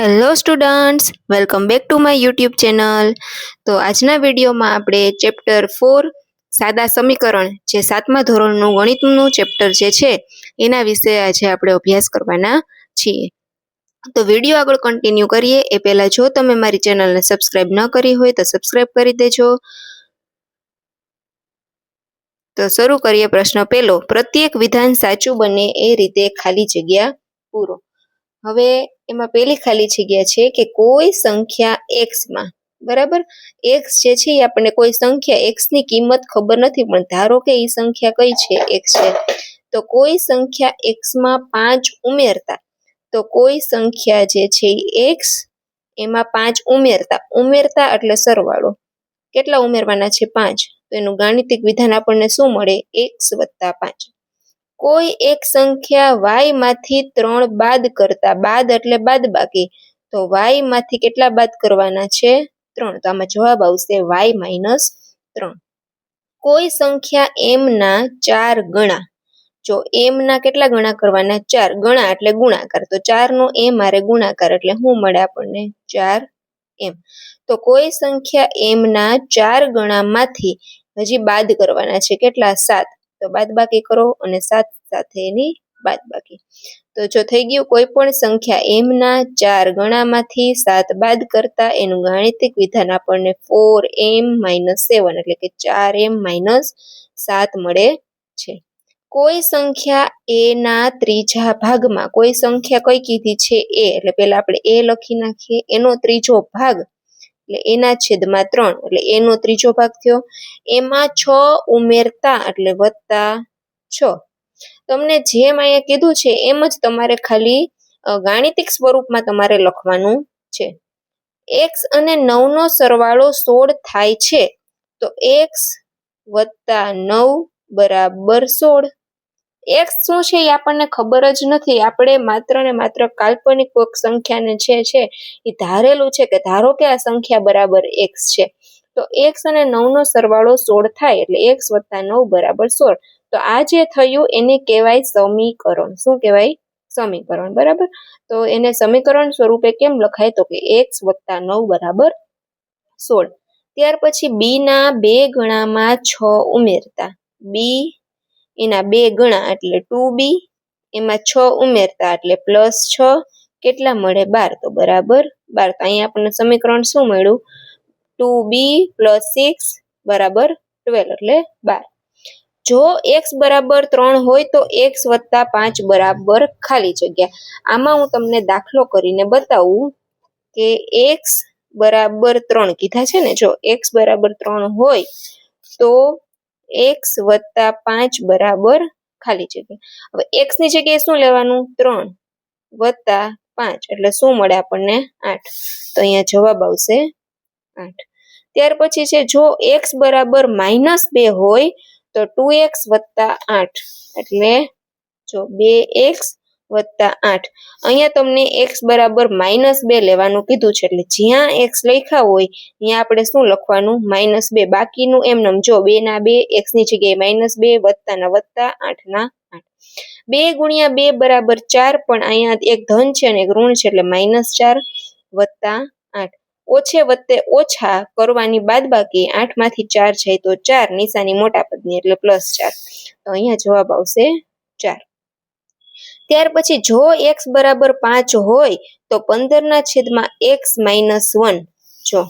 Hello students welcome back to my YouTube channel તો આજના વિડીયોમાં આપણે ચેપ્ટર ફોર સાદા સમીકરણ, જે સાતમા ધોરણનું ગણિતનું ચેપ્ટર જે છે, એના વિશે આજે આપણે અભ્યાસ કરવાના છીએ. તો વીડિયો આગળ કન્ટિન્યુ કરીએ. એ પહેલાં જો તમે મારી ચેનલને સબસ્ક્રાઈબ ન કરી હોય તો સબસ્ક્રાઈબ કરી દેજો. તો શરૂ કરીએ પ્રશ્ન પહેલો. પ્રત્યેક વિધાન સાચું બને એ રીતે ખાલી જગ્યા પૂરો. હવે એમાં પેલી ખાલી જગ્યા છે કે કોઈ સંખ્યા એક્સમાં બરાબર? એક્સ જે છે એ આપણને કોઈ સંખ્યા એક્સની કિંમત ખબર નથી, પણ ધારો કે એ સંખ્યા કઈ છે? એક્સ છે. તો કોઈ સંખ્યા એક્સમાં પાંચ ઉમેરતા. તો કોઈ સંખ્યા જે છે એક્સ એમાં પાંચ ઉમેરતા. ઉમેરતા એટલે સરવાળો. કેટલા ઉમેરવાના છે? પાંચ. તો એનું ગાણિતિક વિધાન આપણને શું મળે? એક્સ વત્તા પાંચ. કોઈ એક સંખ્યા વાયમાંથી ત્રણ બાદ કરતા, બાદ એટલે બાદ બાકી. તો વાયમાંથી કેટલા બાદ કરવાના છે? ત્રણ. તો આમાં જવાબ આવશે વાય માઇનસ ત્રણ. કોઈ સંખ્યા એમના ચાર ગણા. જો એમના કેટલા ગણા કરવાના? ચાર ગણા એટલે ગુણાકાર. તો ચાર નો એમ મારે ગુણાકાર એટલે શું મળે આપણને ચાર એમ. તો કોઈ સંખ્યા એમના ચાર ગણામાંથી હજી બાદ કરવાના છે. કેટલા? સાત. તો બાદ બાકી કરો અને સાત સાથે એની બાદ બાકી તો જો થઈ ગયું કોઈ પણ સંખ્યા એમના ચાર ગણામાંથી સાત બાદ કરતા એનું ગાણિતિક વિધાન આપણને ફોર એમ માઇનસ સેવન એટલે કે ચાર એમ માઇનસ સાત મળે છે. કોઈ સંખ્યા એના ત્રીજા ભાગમાં કોઈ સંખ્યા કઈ કીધી છે? એ એટલે પેલા આપણે એ લખી નાખીએ. એનો ત્રીજો ભાગ એટલે એના છેદમાં ત્રણ, એટલે એનો ત્રીજો ભાગ થયો. એમાં છ ઉમેરતા, એટલે વત્તા છ. તમને જેમ અહીંયા કીધું છે, એમ જ તમારે ખાલી ગાણિતિક સ્વરૂપમાં તમારે લખવાનું છે. એક્સ અને નવનો સરવાળો સોળ થાય છે, તો એક્સ વત્તા નવ બરાબર સોળ. એક્સ શું છે એ આપણને ખબર જ નથી. આપણે માત્ર ને માત્ર કાલ્પનિક કોઈક સંખ્યાને જે છે એ ધારેલું છે કે ધારો કે આ સંખ્યા બરાબર એક્સ છે. તો એક્સ અને નવનો સરવાળો સોળ થાય એટલે એક્સ વત્તા નવ બરાબર સોળ. તો આ જે થયું એને કહેવાય સમીકરણ. શું કહેવાય? સમીકરણ. બરાબર? તો એને સમીકરણ સ્વરૂપે કેમ લખાય? તો કે એક્સ વત્તા નવ બરાબર સોળ. ત્યાર પછી બી ના બે ગણામાં છ ઉમેરતા. બી એના બે ગણા એટલે ટુ બી, એમાં છ ઉમેરતા એટલે પ્લસ છ. કેટલા મળે? બાર. તો બરાબર બાર. તો અહીંયા આપણને સમીકરણ શું મળ્યું? ટુ બી પ્લસ સિક્સ બરાબર ટ્વેલ્વ એટલે બાર. જો એક્સ બરાબર ત્રણ હોય તો એક્સ વત્તા પાંચ બરાબર ખાલી જગ્યા. આમાં હું તમને દાખલો કરીને બતાવું કે એક્સ બરાબર ત્રણ કીધા છે ને? જો એક્સ બરાબર ત્રણ હોય તો એક્સ વત્તા પાંચ બરાબર ખાલી જગ્યા. હવે એક્સની જગ્યાએ શું લેવાનું? ત્રણ વત્તા પાંચ, એટલે શું મળે આપણને? આઠ. તો અહીંયા જવાબ આવશે આઠ. ત્યાર પછી છે, જો એક્સ બરાબર માઇનસ બે હોય, તો ટુ એક્સ વત્તા આઠ. એટલે જો બે એક્સ વત્તા આઠ. અહીંયા તમને એક્સ બરાબર માઇનસ બે લેવાનું કીધું છે, એટલે જ્યાં એક્સ લખ્યા હોય, ત્યાં આપણે શું લખવાનું? માઇનસ બે. બાકીનું એમનેમ જો બે ના બે એક્સની જગ્યાએ માઇનસ બે, વત્તા ના વત્તા, આઠ ના આઠ. બે ગુણ્યા બે બરાબર ચાર, પણ અહીંયા એક ધન છે અને એક ઋણ છે, એટલે માઇનસ ચાર, વત્તા આઠ. ઓછે વત્તે ઓછા કરવાની બાદ બાકી આઠમાંથી ચાર જાય તો ચાર, નિશાની મોટા પદની, એટલે પ્લસ ચાર. તો અહીંયા જવાબ આવશે ચાર. ત્યાર પછી જો એક્સ બરાબર પાંચ હોય, તો પંદરના છેદમાં એક્સ માઇનસ વન જો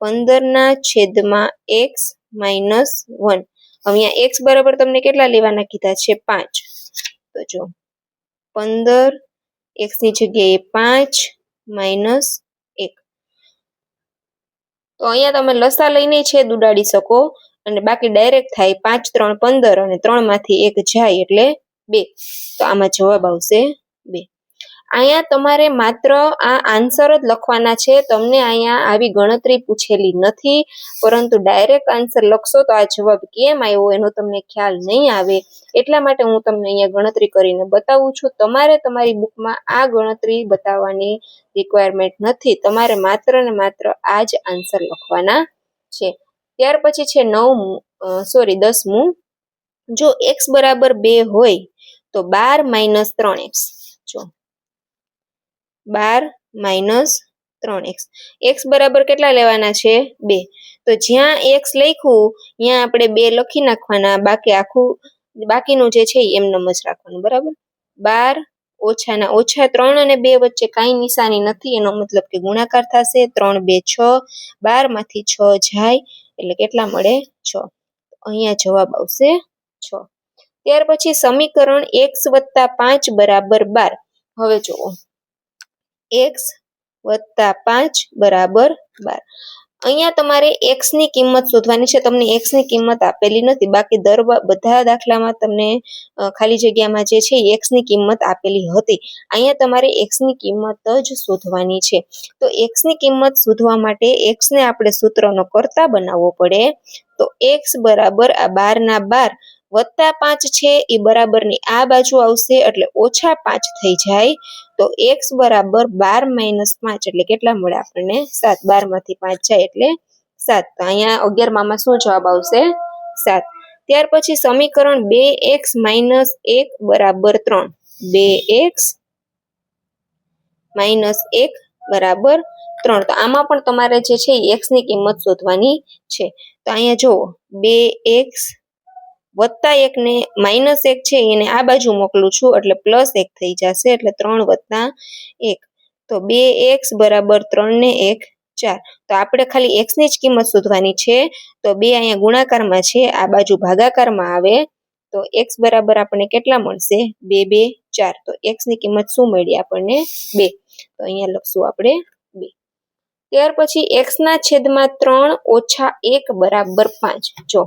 પંદરના છેદમાં એક્સ માઇનસ વન અહીંયા એક્સ બરાબર તમને કેટલા લેવાના કીધા છે? પાંચ. તો જો પંદર એક્સની જગ્યાએ પાંચ માઇનસ એક. તો અહીંયા તમે લસા લઈને છેદ ઉડાડી શકો. અને બાકી ડાયરેક્ટ થાય પાંચ, ત્રણ, પંદર અને ત્રણમાંથી એક જાય એટલે બે. તો આમાં જવાબ આવશે બે. અહીંયા તમારે માત્ર આ આન્સર જ લખવાના છે. તમને અહીંયા આવી ગણતરી પૂછેલી નથી, પરંતુ ડાયરેક્ટ આન્સર લખશો તો આ જવાબ કેમ આવ્યો એનો તમને ખ્યાલ નહીં આવે. એટલા માટે હું તમને અહીંયા ગણતરી કરીને બતાવું છું. તમારે તમારી બુકમાં આ ગણતરી બતાવવાની રિક્વાયરમેન્ટ નથી. તમારે માત્ર ને માત્ર આ જ આન્સર લખવાના છે. ત્યાર પછી છે નવમું સોરી દસમું જો એક્સ બરાબર બે હોય તો બાર માઇનસ ત્રણ એક્સ જો. બાર માઇનસ ત્રણ એક્સ એક્સ બરાબર કેટલા લેવાના છે? બે. તો જ્યાં એક્સ લખ્યું, ત્યાં આપણે બે લખી નાખવાના. બાકી આખું, બાકીનું જે છે એમનેમ જ રાખવાનું. બરાબર? બાર ઓછાના ઓછા ત્રણ અને બે વચ્ચે કાંઈ નિશાની નથી. એનો મતલબ કે ગુણાકાર થશે. ત્રણ, બે, છ. બારમાંથી છ જાય એટલે કેટલા મળે? છ. અહીંયા જવાબ આવશે છ. ત્યાર પછી સમીકરણ એક્સ વત્તા પાંચ બરાબર બાર. હવે જુઓ. એક્સ વત્તા પાંચ બરાબર બાર. અહીંયા તમારે એક્સની કિંમત શોધવાની છે. તમને એક્સની કિંમત આપેલી નથી. બાકી દર બધા દાખલામાં તમને ખાલી જગ્યામાં જે છે એક્સની કિંમત આપેલી હતી. અહીંયા તમારે એક્સની કિંમત જ શોધવાની છે. તો એક્સની કિંમત શોધવા માટે એક્સ ને આપણે સૂત્રનો કરતા બનાવવો પડે. તો એક્સ બરાબર આ બાર ના બાર વત્તા પાંચ છે, એ બરાબરની આ બાજુ આવશે, એટલે ઓછા પાંચ થઈ જાય. તો એક્સ બરાબર બાર માઇનસ પાંચ, એટલે કેટલા મળે આપણને? સાત. બારમાંથી પાંચ જાય એટલે સાત. તો અહીંયા અગિયારમાં શું જવાબ આવશે? સાત. ત્યાર પછી સમીકરણ બે એક્સ માઇનસ એક બરાબર ત્રણ. બે એક્સ માઇનસ એક બરાબર ત્રણ. તો આમાં પણ તમારે જે છે એક્સની કિંમત શોધવાની છે. તો અહીંયા જુઓ, બે એક્સ વત્તા એક ને માઇનસ એક છે, એને આ બાજુ મોકલું છું, એટલે પ્લસ એક થઈ જશે, એટલે ત્રણ વત્તા એક. તો બે એક્સ બરાબર ત્રણ ને એક ચાર. તો આપણે ખાલી એક્સની જ કિંમત શોધવાની છે. તો બે અહીંયા ગુણાકારમાં છે, આ બાજુ ભાગાકારમાં આવે, તો એક્સ બરાબર આપણને કેટલા મળશે? બે બે, ચાર. તો એક્સની કિંમત શું મળી આપણને? બે. તો અહીંયા લખશું આપણે બે. ત્યાર પછી એક્સ ના છેદમાં ત્રણ ઓછા એક બરાબર પાંચ. જો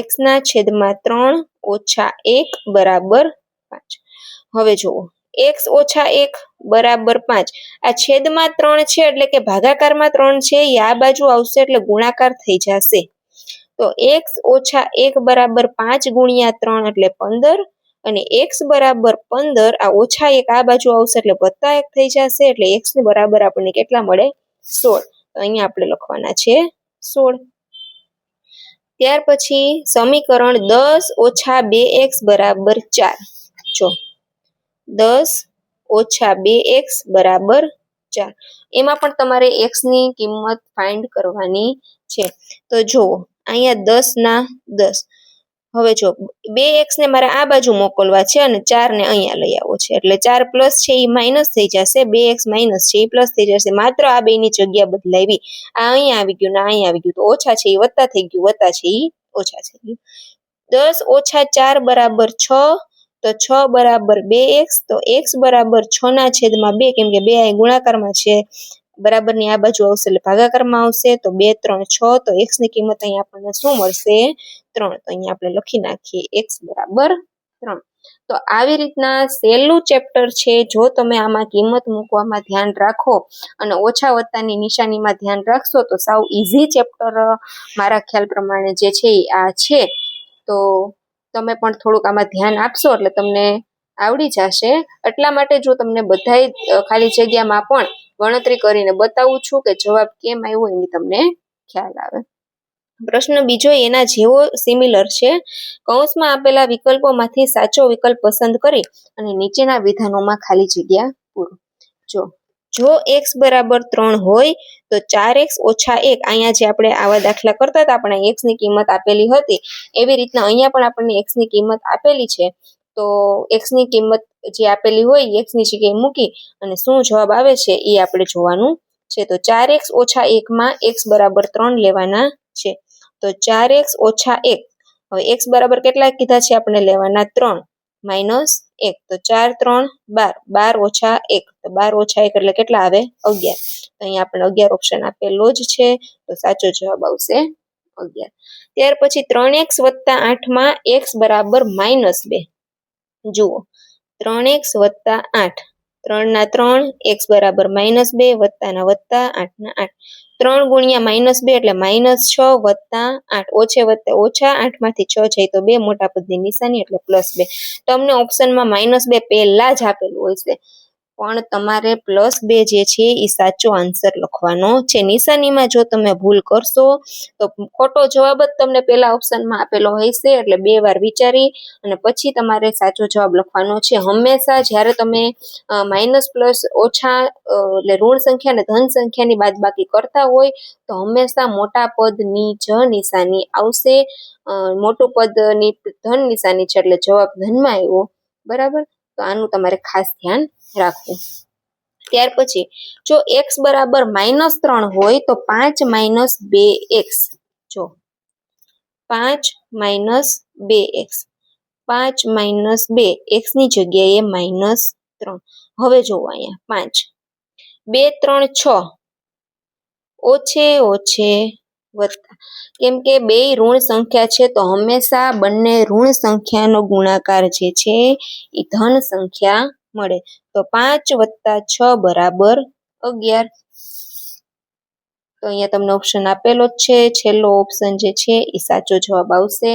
એક્સ ના છેદમાં ત્રણ ઓછા એક બરાબર પાંચ. હવે જુઓ, એક્સ ઓછા એક બરાબર પાંચ. આ છેદમાં ત્રણ છે એટલે કે ભાગાકારમાં ત્રણ છે, એ આ બાજુ આવશે એટલે ગુણાકાર થઈ જશે. તો એક્સ ઓછા એક બરાબર પાંચ ગુણ્યા ત્રણ એટલે પંદર અને એક્સ બરાબર પંદર, આ ઓછા એક આ બાજુ આવશે એટલે વત્તા એક થઈ જશે એટલે એક્સની બરાબર આપણને કેટલા મળે? સોળ. તો અહીંયા આપણે લખવાના છે સોળ. ત્યાર પછી સમીકરણ દસ ઓછા બે એક્સ બરાબર ચાર. જો દસ ઓછા બે એક્સ બરાબર ચાર. એમાં પણ તમારે એક્સની કિંમત ફાઇન્ડ કરવાની છે. તો જુઓ, અહીંયા દસ ના દસ. હવે જો બે એક્સ ને મારે આ બાજુ મોકલવા છે અને ચાર ને અહીંયા લઈ આવવો છે. એટલે ચાર પ્લસ છે એ માઇનસ થઈ જશે, બે એક્સ માઇનસ છે એ પ્લસ થઈ જશે. માત્ર આ બેની જગ્યા બદલાવી. આ અહીંયા આવી ગયું ને અહીંયા આવી ગયું. તો ઓછા છે એ વત્તા થઈ ગયું. વત્તા છે એ ઓછા થઈ ગયું. દસ ઓછા ચાર બરાબર છ. તો છ બરાબર બે એક્સ તો એક્સ બરાબર છ ના છેદમાં બે, કેમ કે બે અહીં ગુણાકારમાં છે. બરાબરની આ બાજુ આવશે એટલે ભાગાકારમાં આવશે, તો બે, ત્રણ, છ, તો એક્સની કિંમત અહીંયા આપણને શું મળશે? ત્રણ. તો અહીંયા આપણે લખી નાખીએ એક્સ બરાબર ત્રણ. તો આવી રીતના સહેલું ચેપ્ટર છે, જો તમે આમાં કિંમત મૂકવામાં ધ્યાન રાખો અને ઓછા વત્તાની નિશાનીમાં ધ્યાન રાખશો, તો સાવ ઇઝી ચેપ્ટર, મારા ખ્યાલ પ્રમાણે જે છે આ છે. તો તમે પણ થોડુંક આમાં ધ્યાન આપશો, એટલે તમને આવડી જશે. એટલા માટે જો તમને બધાય ખાલી જગ્યામાં પણ ગણતરી કરીને બતાવું છું કે જવાબ કેમ આવ્યો એની તમને ખ્યાલ આવે. પ્રશ્ન બીજો એના જેવો સિમિલર છે. કૌંસમાં આપેલા વિકલ્પોમાંથી સાચો વિકલ્પ પસંદ કરી અને નીચેના વિધાનોમાં ખાલી જગ્યા પૂરો. જો જો x બરાબર ત્રણ હોય તો ચાર એક્સ ઓછા એક, અહીંયા જે આપણે આવા દાખલા કરતા હતા, આપણે એક્સની કિંમત આપેલી હતી, એવી રીતના અહીંયા પણ આપણને એક્સની કિંમત આપેલી છે. તો એક્સની કિંમત જે આપેલી હોય, એ x ની જગ્યાએ મૂકી અને શું જવાબ આવે છે, એ આપણે જોવાનું છે. તો ચાર એક્સ ઓછા એકમાં એક્સ બરાબર ત્રણ લેવાના છે. તો ચાર એક્સ ઓછા એક, હવે એક્સ બરાબર કેટલા કીધા છે આપણે લેવાના ત્રણ માઇનસ એક. તો ચાર, ત્રણ, બાર બાર ઓછા એક. તો બાર ઓછા એક એટલે કેટલા આવે? અગિયાર. અહીંયા આપણે અગિયાર ઓપ્શન આપેલો જ છે. તો સાચો જવાબ આવશે અગિયાર. ત્યાર પછી ત્રણ એક્સ વત્તા આઠમાં એક્સ બરાબર માઇનસ બે. જુઓ. ત્રણ એક્સ વત્તા આઠ. ત્રણના ત્રણ, એક્સ બરાબર માઇનસ બે, વત્તાના વત્તા આઠના આઠ. ત્રણ ગુણ્યા માઇનસ બે એટલે માઇનસ છ વત્તા આઠ. ઓછે વત્તા, ઓછા આઠમાંથી છ જાય તો બે મોટા પદની નિશાની એટલે પ્લસ બે. તમને ઓપ્શનમાં માઇનસ બે પહેલા જ આપેલું હોય છે. પણ તમારે પ્લસ બે જે છે એ સાચો આન્સર લખવાનો છે. નિશાનીમાં જો તમે ભૂલ કરશો, તો ખોટો જવાબ જ તમને પેલા ઓપ્શનમાં આપેલો હશે. એટલે બે વાર વિચારી અને પછી તમારે સાચો જવાબ લખવાનો છે. હંમેશા જ્યારે તમે માઇનસ પ્લસ ઓછા એટલે ઋણ સંખ્યા અને ધન સંખ્યાની બાદબાકી કરતા હોય, તો હંમેશા મોટા પદની જ નિશાની આવશે. મોટું પદની ધન નિશાની છે, એટલે જવાબ ધનમાં આવ્યો. બરાબર? તો આનું તમારે ખાસ ધ્યાન રાખવું. ત્યાર પછી, જો એક્સ બરાબર માઇનસ ત્રણ હોય તો પાંચ માઇનસ બે એક્સ જો, પાંચ માઇનસ બે એક્સ પાંચ માઇનસ બે એક્સની જગ્યાએ માઇનસ ત્રણ. હવે જોવો અહીંયા, પાંચ. બે, ત્રણ, છ. ઓછે ઓછે વત્તા કેમ કે બે ઋણ સંખ્યા છે, તો હંમેશા બંને ઋણ સંખ્યાનો ગુણાકાર જે છે, એ ધન સંખ્યા મળે. તો પાંચ વત્તા છ બરાબર અગિયાર. તો અહીંયા તમને ઓપ્શન આપેલો જ છે, છેલ્લો ઓપ્શન જે છે, એ સાચો જવાબ આવશે.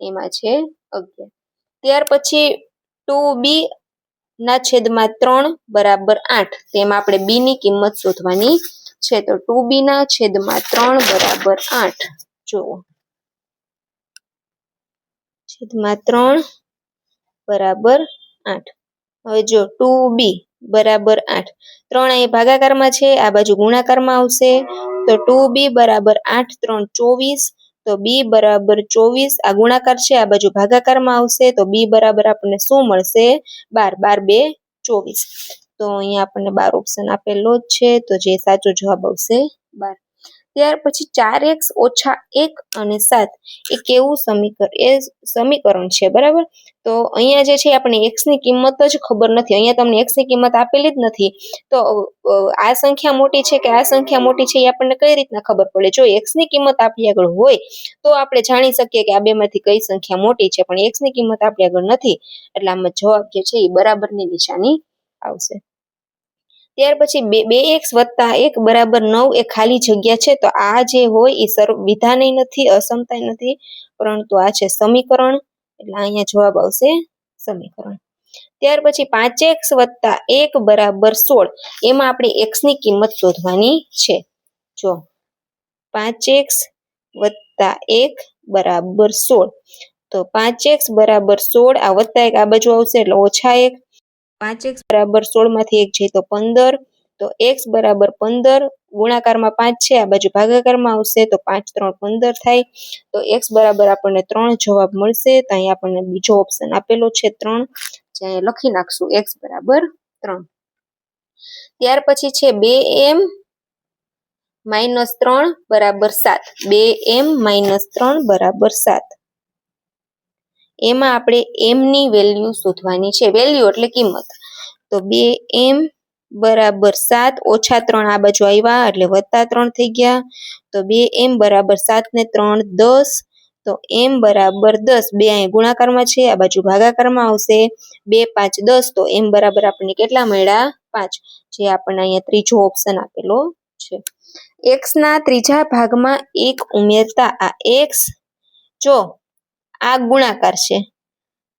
એમાં છે અગિયાર. ત્યાર પછી ટુ બી ના છેદમાં ત્રણ બરાબર આઠ. તેમાં આપણે બી ની કિંમત શોધવાની છે તો ટુ બી ના છેદમાં ત્રણ બરાબર આઠ. જુઓ. છેદમાં ત્રણ બરાબર આઠ. હવે જો ટુ બી બરાબર આઠ. ત્રણ અહીં ભાગાકારમાં છે, આ બાજુ ગુણાકારમાં આવશે. તો ટુ બી બરાબર આઠ, ત્રણ ચોવીસ. તો બી બરાબર ચોવીસ. આ ગુણાકાર છે, આ બાજુ ભાગાકારમાં આવશે. તો બી બરાબર આપણને શું મળશે? બાર બાર, બે, ચોવીસ. તો અહીંયા આપણને બાર ઓપ્શન આપેલો જ છે. તો જે સાચો જવાબ આવશે બાર. ત્યાર પછી ચાર એક્સ ઓછા એક અને સાત. એ કેવું સમીકરણ, એ સમીકરણ છે, બરાબર? તો અહીંયા જે છે આપણે એક્સની કિંમત જ ખબર નથી. અહીંયા તમને એક્સની કિંમત આપેલી જ નથી. તો આ સંખ્યા મોટી છે કે આ સંખ્યા મોટી છે એ આપણને કઈ રીતના ખબર પડે? જો એક્સની કિંમત આપણી આગળ હોય, તો આપણે જાણી શકીએ કે આ બેમાંથી કઈ સંખ્યા મોટી છે. પણ એક્સની કિંમત આપણી આગળ નથી. એટલે આમાં જવાબ જે છે એ બરાબરની નિશાની આવશે. ત્યાર પછી બે બે એક્સ વત્તા એક બરાબર નવ એ ખાલી જગ્યા છે, તો આ જે હોય એ સર્વ, વિધાનય નથી, અસમતાય નથી, પરંતુ આ છે સમીકરણ, એટલે અહીંયા જવાબ આવશે સમીકરણ. ત્યાર પછી પાંચ એક્સ વત્તા એક બરાબર સોળ, એમાં આપણે એક્સની કિંમત શોધવાની છે. જો પાંચ એક્સ વત્તા એક બરાબર સોળ, તો પાંચ એક્સ બરાબર સોળ, આ વત્તા એક આ બાજુ આવશે, એટલે ઓછા એક પાંચ એક્સ બરાબર સોળમાંથી એક જાય તો પંદર, તો એક્સ બરાબર પંદર, ગુણાકારમાં પાંચ છે, આ બાજુ ભાગાકારમાં આવશે તો પાંચ, ત્રણ, પંદર થાય. તો એક્સ બરાબર આપણને ત્રણ જવાબ મળશે તો અહીં આપણને બીજો ઓપ્શન આપેલો છે ત્રણ, જે લખી નાખશું. એક્સ બરાબર ત્રણ. ત્યાર પછી છે બે એમ માઇનસ ત્રણ બરાબર સાત. બે એમ માઇનસ ત્રણ બરાબર સાત. એમાં આપણે એમની વેલ્યુ શોધવાની છે. વેલ્યુ એટલે કિંમત. તો બે એમ બરાબર સાત, ઓછા ત્રણ આ બાજુ આવ્યા, એટલે વત્તા ત્રણ થઈ ગયા. તો બે એમ બરાબર સાત ને ત્રણ દસ. તો એમ બરાબર દસ. બે અહીં ગુણાકારમાં છે, આ બાજુ ભાગાકારમાં આવશે. બે, પાંચ, દસ. તો એમ બરાબર આપણને કેટલા મળ્યા? પાંચ. જે આપણને અહીંયા ત્રીજો ઓપ્શન આપેલો છે. એક્સ ના ત્રીજા ભાગમાં એક ઉમેરતા આ એક્સ જો આ ગુણાકાર છે.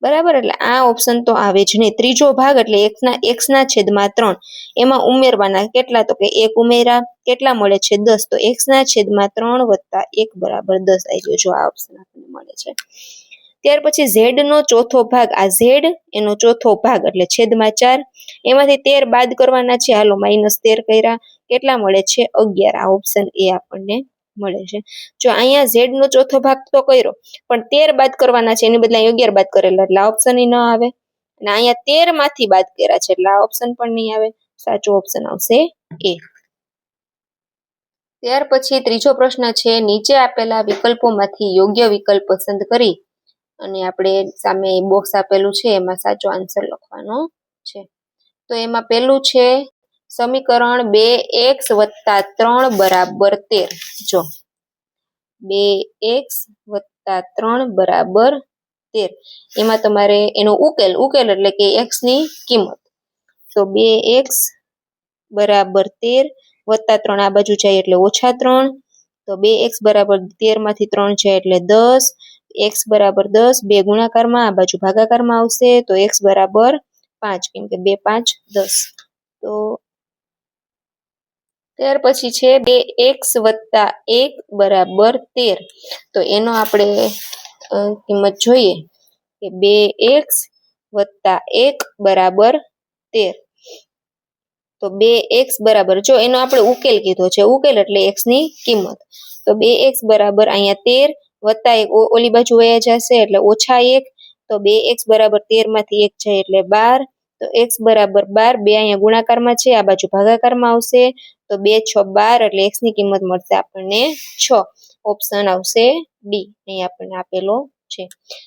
બરાબર? એટલે આ ઓપ્શન તો આવે જ નહીં. ત્રીજો ભાગ એટલે એક્સના એક્સના છેદમાં ત્રણ. એમાં ઉમેરવાના કેટલા? તો કે એક ઉમેરા, કેટલા મળે છે? દસ. તો એક્સના છેદમાં ત્રણ વત્તા એક બરાબર દસ આવી ગયો. જો આ ઓપ્શન આપણને મળે છે. ત્યાર પછી ઝેડનો ચોથો ભાગ. આ ઝેડ એનો ચોથો ભાગ એટલે છેદમાં ચાર. એમાંથી તેર બાદ કરવાના છે. હાલો માઇનસ તેર કર્યા. કેટલા મળે છે? અગિયાર. આ ઓપ્શન એ આપણને મળે છે. જો અહીંયા ઝેડ નો ચોથો ભાગ તો કર્યો, પણ તેર બાદ કરવાના છે, એની બદલે અગિયાર બાદ કરેલા, એટલે આ ઓપ્શન ન આવે. અને અહીંયા તેરમાંથી બાદ કર્યા છે, એટલે આ ઓપ્શન પણ નહીં આવે. સાચો ઓપ્શન આવશે એ ત્યાર પછી ત્રીજો પ્રશ્ન છે, નીચે આપેલા વિકલ્પોમાંથી યોગ્ય વિકલ્પ પસંદ કરી. અને આપણે સામે બોક્સ આપેલું છે, એમાં સાચો આન્સર લખવાનો છે. તો એમાં પેલું છે સમીકરણ બે એક્સ વત્તા ત્રણ બરાબર તેર. જો બે એક્સ વત્તા ત્રણ બરાબર તેર. એમાં તમારે એનો ઉકેલ ઉકેલ એટલે કે એક્સની કિંમત. તો બે એક્સ બરાબર તેર વત્તા ત્રણ, આ બાજુ જાય એટલે ઓછા ત્રણ. તો બે એક્સ બરાબર તેરમાંથી ત્રણ જાય એટલે દસ. એક્સ બરાબર દસ, બે ગુણાકારમાં, આ બાજુ ભાગાકારમાં આવશે તો એક્સ બરાબર પાંચ, કેમ કે બે, પાંચ, દસ. તો ત્યાર પછી છે બે એક્સ વત્તા એક બરાબર તેર. તો એનો આપણે કિંમત જોઈએ કે બે એક્સ વત્તા એક બરાબર તેર. તો બે એક્સ બરાબર, જો એનો આપણે ઉકેલ કીધો છે, ઉકેલ એટલે એક્સની કિંમત. તો બે એક્સ બરાબર અહીંયા તેર વત્તા એક ઓલી બાજુ વયા જશે એટલે ઓછા એક. તો બે એક્સ બરાબર તેરમાંથી એક જાય એટલે બાર. તો એક્સ બરાબર બાર, બે અહીંયા ગુણાકારમાં છે, આ બાજુ ભાગાકારમાં આવશે. તો બે, છ, બાર એટલે એક્સની કિંમત મળશે આપણને છ. ઓપ્શન આવશે ડી અહીં આપણને આપેલો છે.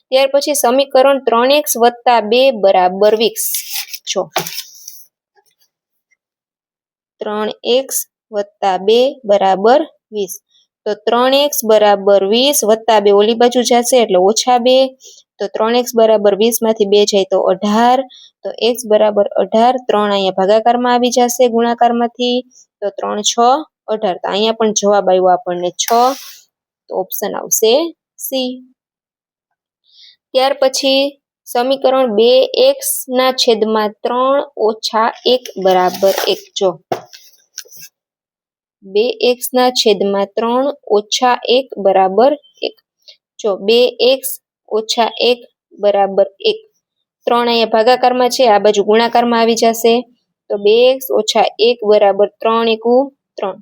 ત્યાર પછી સમીકરણ ત્રણ એક્સ વત્તા બે બરાબર વીસ. છો ત્રણ એક્સ વત્તા બે બરાબર વીસ. તો ત્રણ એક્સ બરાબર વીસ વત્તા બે ઓલી બાજુ જશે એટલે ઓછા બે. તો ત્રણ એક્સ બરાબર વીસમાંથી બે જાય તો અઢાર. તો એક્સ બરાબર અઢાર ત્રણ અહીંયા ભાગાકારમાં આવી જશે ગુણાકારમાંથી. તો ત્રણ, છ, અઢાર. તો અહીંયા પણ જવાબ આવ્યો આપણને છ. તો ઓપ્શન આવશે સી ત્યાર પછી સમીકરણ બે એક્સ ના છેદમાં ત્રણ ઓછા એક બરાબર એક. જો બે એક્સ ના છેદમાં ત્રણ ઓછા એક બરાબર એક. જો બે એક્સ ઓછા એક બરાબર એક. ત્રણ અહીંયા ભાગાકારમાં છે, આ બાજુ ગુણાકારમાં આવી જશે. તો બે એક્સ ઓછા એક બરાબર ત્રણ એકુ ત્રણ.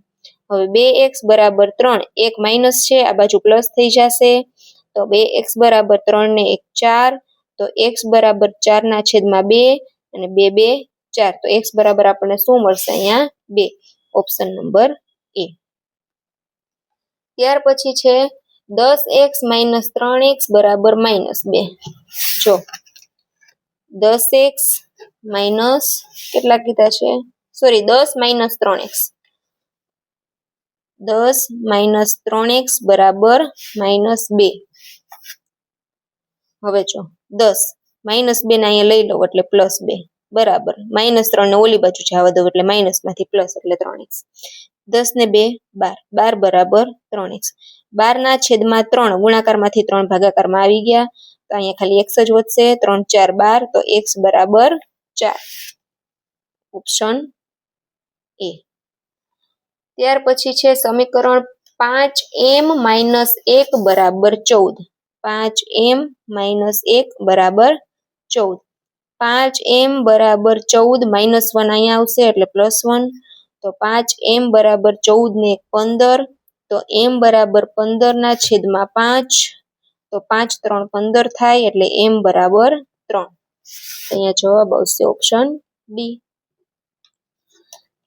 હવે બે એક્સ બરાબર ત્રણ એક માઇનસ છે, આ બાજુ પ્લસ થઈ જશે. તો બે એક્સ બરાબર ત્રણ ને એક ચાર, તો એક્સ બરાબર ચાર ના છેદમાં બે અને બે બે ચાર. તો એક્સ બરાબર આપણને શું મળશે અહીંયા? બે. Option number A. ત્યાર પછી છે, દસ એક્સ માઇનસ ત્રણ એક્સ બરાબર માઇનસ બે. જો, દસ એક્સ માઇનસ કેટલા કીધા છે? સોરી દસ માઇનસ ત્રણ એક્સ. દસ માઇનસ ત્રણ એક્સ બરાબર માઇનસ બે. હવે જો, દસ. માઇનસ બે ને અહીંયા લઈ લઉં એટલે પ્લસ બે. બરાબર. માઇનસ ત્રણ ને ઓલી બાજુ જવા દઉં એટલે માઇનસમાંથી પ્લસ એટલે ત્રણ એક્સ. દસ ને બે, બાર. બાર બરાબર ત્રણ એક્સ. બાર ના છેદમાં ત્રણ, ગુણાકારમાંથી ત્રણ ભાગાકારમાં આવી ગયા. તો અહીંયા ખાલી એક્સ જ વધશે. ત્રણ, ચાર, બાર. તો એક્સ બરાબર ચાર ઓપ્શન એ ત્યાર પછી છે સમીકરણ પાંચ એમ માઇનસ એક બરાબર ચૌદ. પાંચ એમ માઇનસ એક બરાબર ચૌદ. પાંચ એમ બરાબર ચૌદ માઇનસ વન અહીંયા આવશે એટલે પ્લસ વન. તો પાંચ એમ બરાબર ચૌદ ને પંદર. તો એમ બરાબર પંદર ના છેદમાં પાંચ. તો પાંચ ત્રણ પંદર થાય એટલે એમ બરાબર ત્રણ. અહીંયા જવાબ આવશે ઓપ્શન બી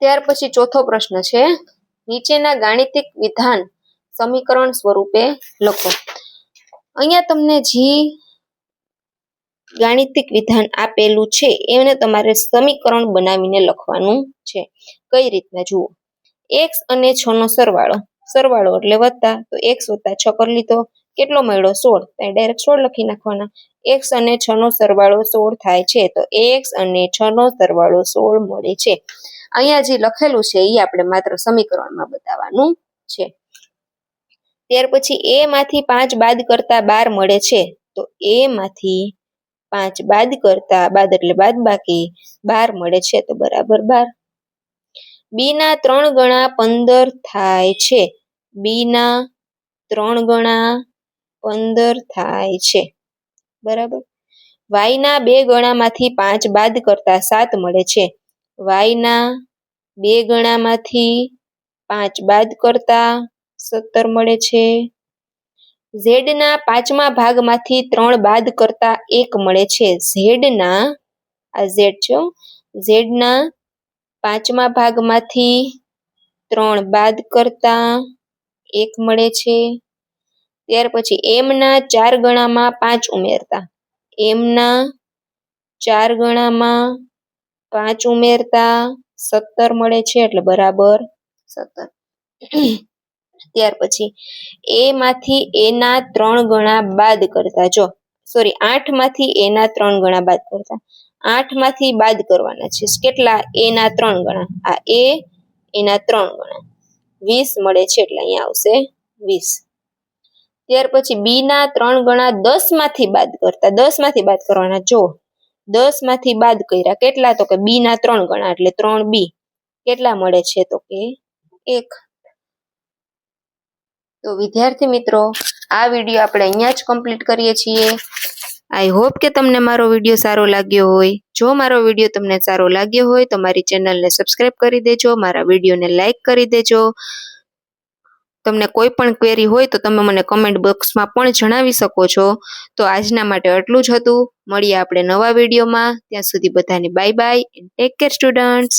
ત્યાર પછી ચોથો પ્રશ્ન છે, નીચેના ગાણિતિક વિધાન સમીકરણ સ્વરૂપે લખો. અહીંયા તમને જે ગાણિતિક વિધાન આપેલું છે, એને તમારે સમીકરણ બનાવીને લખવાનું છે. કઈ રીતના? જુઓ. એક્સ અને છ નો સરવાળો. સરવાળો એટલે વત્તા. તો એક્સ વત્તા છ કરી લીધો. કેટલો મળ્યો? સોળ. ડાયરેક્ટ સોળ લખી નાખવાના. એક્સ અને છ નો સરવાળો સોળ થાય છે. તો એક્સ અને છ નો સરવાળો સોળ મળે છે. અહીંયા જે લખેલું છે એ આપણે માત્ર સમીકરણમાં બતાવવાનું છે. ત્યાર પછી એ માંથી પાંચ બાદ કરતા બાર મળે છે. તો એ માંથી પાંચ બાદ કરતા બાદ એટલે બાદ બાકી બાર મળે છે. તો બરાબર બાર. બી ના ત્રણ ગણા પંદર થાય છે. બી ના ત્રણ ગણા પંદર થાય છે. બરાબર? વાય ના બે ગણામાંથી પાંચ બાદ કરતા સાત મળે છે. વાય ના બે ગણામાંથી પાંચ બાદ કરતા સત્તર મળે છે. ઝેડ ના પાંચમા ભાગમાંથી ત્રણ બાદ કરતા એક મળે છે. ઝેડ ના આ ઝેડ છે ઝેડ ના પાંચમા ભાગમાંથી ત્રણ બાદ કરતા એક મળે છે. ત્યાર પછી એમના ચાર ગણામાં પાંચ ઉમેરતા. એમના ચાર ગણામાં પાંચ ઉમેરતા, સત્તર મળે છે એટલે બરાબર સત્તર. ત્યાર પછી એ માંથી એના ત્રણ ગણા બાદ કરતા. જો સોરી આઠમાંથી એના ત્રણ ગણા બાદ કરતા. આઠમાંથી બાદ કરવાના છે. કેટલા? એના ત્રણ ગણા. આ એ, એના ત્રણ ગણા. વીસ મળે છે એટલે અહીંયા આવશે વીસ. ત્યાર પછી બી ના ત્રણ ગણા દસમાંથી બાદ કરતા, દસમાંથી બાદ કરવાના, જો દસમાંથી બાદ કર્યા, કેટલા તો કે બી ના ત્રણ ગણા, એટલે ત્રણ બી કેટલા મળે છે તો કે એક. તો વિદ્યાર્થી મિત્રો, આ વીડિયો આપણે અહીંયા જ કમ્પ્લીટ કરીએ છીએ. આઈ હોપ કે તમને મારો વીડિયો સારો લાગ્યો હોય. જો મારો વીડિયો તમને સારો લાગ્યો હોય તો મારી ચેનલને સબસ્ક્રાઈબ કરી દેજો, મારા વિડીયોને લાઇક કરી દેજો. તમને કોઈ પણ ક્વેરી હોય તો તમે મને કમેન્ટ બોક્સમાં પણ જણાવી શકો છો. તો આજના માટે આટલું જ હતું. મળીએ આપણે નવા વિડીયોમાં. ત્યાં સુધી બધાને bye bye take care students